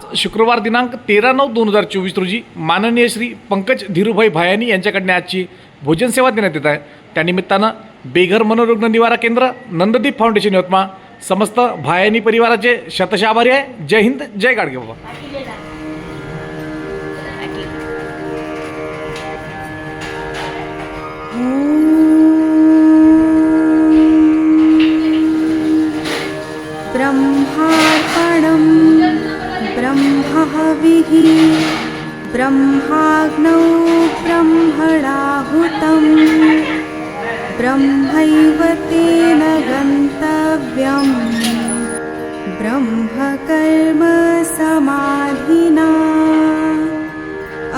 आज शुक्रवार दिनांक तेरा नऊ दोन हजार चोवीस रोजी माननीय श्री पंकज धीरूभाई भायानी यांच्याकडनं आजची भोजन सेवा देण्यात येत आहे. त्यानिमित्तानं बेघर मनोरुग्ण निवारा केंद्र नंददीप फाउंडेशन यवतमाळ समस्त भायानी परिवाराचे शतश आभारी आहे. जय हिंद जय गाडगे बाबा. ब्रह्मार्पणम् ब्रह्महविः ब्रह्माग्नौ ब्रह्मणाहुतं ब्रह्मैव तेन गन्तव्यं ब्रह्मकर्म समाधिना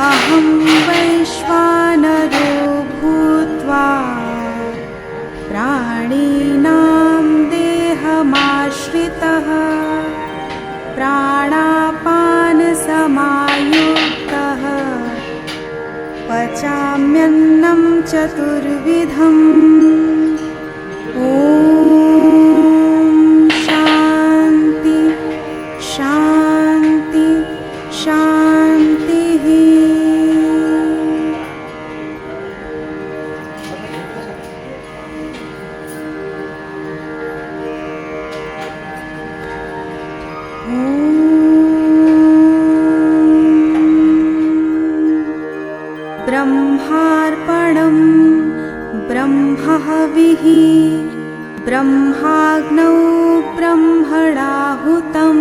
अहं वैश्वानरो भूत्वा प्राणिनां देहमाश्रितः प्राणापानसमायुक्तः पचाम्यन्नं चतुर्विधम् ब्रह्मार्पणं ब्रह्महविः। ब्रह्माग्नौ ब्रह्मणाहुतं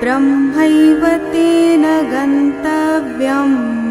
ब्रह्मैव तेन गन्तव्यम्